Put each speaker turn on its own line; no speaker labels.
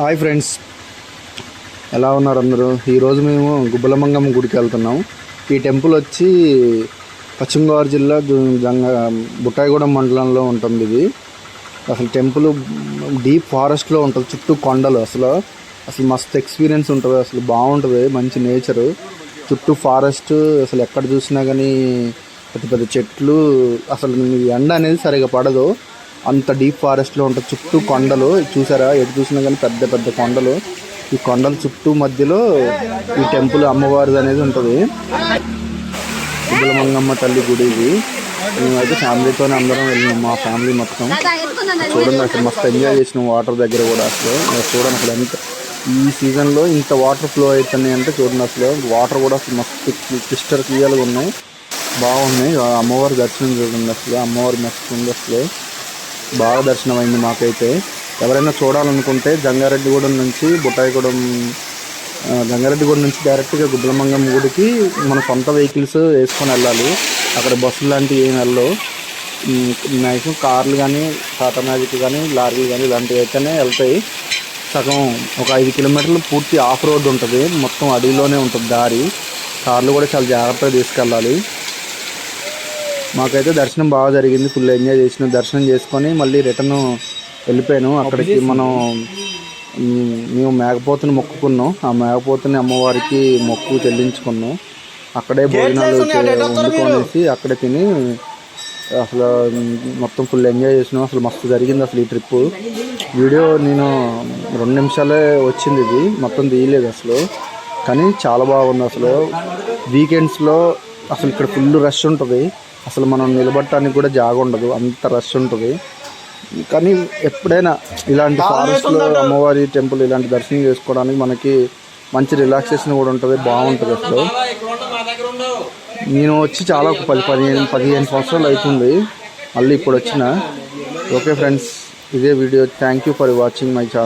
Hi friends. ఎలా ఉన్నారు అందరూ? ఈరోజు మేము గుబ్బలమంగమ్మ గుడికి వెళ్తున్నాం. ఈ టెంపుల్ వచ్చి పశ్చిమ గోదావరి జిల్లా జు- జంగ బుట్టాయిగూడెం మండలంలో ఉంటుంది ఇది. అసలు టెంపుల్ డీప్ ఫారెస్ట్లో ఉంటుంది చుట్టూ కొండలు అసలు. అసలు మస్తు ఎక్స్పీరియన్స్ ఉంటుంది అసలు బాగుంటుంది మంచి నేచరు. చుట్టూ ఫారెస్ట్ అసలు ఎక్కడ చూసినా కానీ పెద్ద పెద్ద చెట్లు అసలు ఎండ అనేది సరిగా పడదు. అంత డీప్ ఫారెస్ట్లో ఉంటుంది చుట్టూ కొండలు. చూసారా? ఎటు చూసినా కానీ పెద్ద పెద్ద కొండలు. ఈ కొండల చుట్టూ మధ్యలో ఈ టెంపుల్ అమ్మవారిది అనేది ఉంటుంది. మంగమ్మ తల్లి గుడి ఇది. మేమైతే ఫ్యామిలీతోనే అందరం వెళ్ళినాం మా ఫ్యామిలీ మొత్తం. చూడండి అసలు మస్తు ఎంజాయ్ చేసినాం వాటర్ దగ్గర కూడా అసలు. చూడండి అసలు ఎంత ఈ సీజన్లో ఇంత వాటర్ ఫ్లో అవుతున్నాయి అంటే చూడండి అసలు. వాటర్ కూడా అసలు మస్తు క్రిస్టల్ క్లియర్గా ఉన్నాయి. బాగున్నాయి. అమ్మవారి దర్శనం చూడండి అసలు. అమ్మవారి మస్తు ఉంది అసలు. బాగా దర్శనం అయింది మాకైతే. ఎవరైనా చూడాలనుకుంటే జంగారెడ్డిగూడెం నుంచి బుట్టాయిగూడెం ఆ, జంగారెడ్డిగూడెం నుంచి డైరెక్ట్గా గుబ్బలమంగం గుడికి మన సొంత వెహికల్స్ వేసుకొని వెళ్ళాలి. అక్కడ బస్సులు లాంటివి ఏమి వెళ్ళవు. మ్యాక్సిమం కార్లు కానీ టాటా మ్యాజిక్ కానీ లారీలు కానీ ఇలాంటివి అయితేనే వెళ్తాయి. సగం ఒక ఐదు కిలోమీటర్లు పూర్తి ఆఫ్ రోడ్ ఉంటుంది. మొత్తం అడవిలోనే ఉంటుంది దారి. కార్లు కూడా చాలా జాగ్రత్తగా తీసుకెళ్ళాలి. మాకైతే దర్శనం బాగా జరిగింది. ఫుల్ ఎంజాయ్ చేసిన. దర్శనం చేసుకొని మళ్ళీ రిటర్న్ వెళ్ళిపోయాను. అక్కడికి మనం మేము మేకపోతుని మొక్కుకున్నాం. ఆ మేకపోతుని అమ్మవారికి మొక్కు చెల్లించుకున్నాం. అక్కడే భోజనాలు వండుకొనేసి అక్కడే తిని అసలు మొత్తం ఫుల్ ఎంజాయ్ చేసినాం. అసలు మస్తు జరిగింది అసలు ఈ ట్రిప్ వీడియో నేను రెండు నిమిషాలే వచ్చింది ఇది. మొత్తం తీయలేదు అసలు. కానీ చాలా బాగుంది అసలు. వీకెండ్స్లో అసలు ఇక్కడ ఫుల్ రష్ ఉంటుంది. అసలు మనం నిలబడటానికి కూడా జాగ ఉండదు అంత రష్ ఉంటుంది. కానీ ఎప్పుడైనా ఇలాంటి ఫారెస్ట్లో అమ్మవారి టెంపుల్ ఇలాంటి దర్శనం చేసుకోవడానికి మనకి మంచి రిలాక్సేషన్ కూడా ఉంటుంది బాగుంటుంది అసలు. నేను వచ్చి చాలా ఒక పది పదిహేను పదిహేను సంవత్సరాలు అవుతుంది. మళ్ళీ ఇప్పుడు వచ్చిన. ఓకే ఫ్రెండ్స్ ఇదే video thank you for watching my channel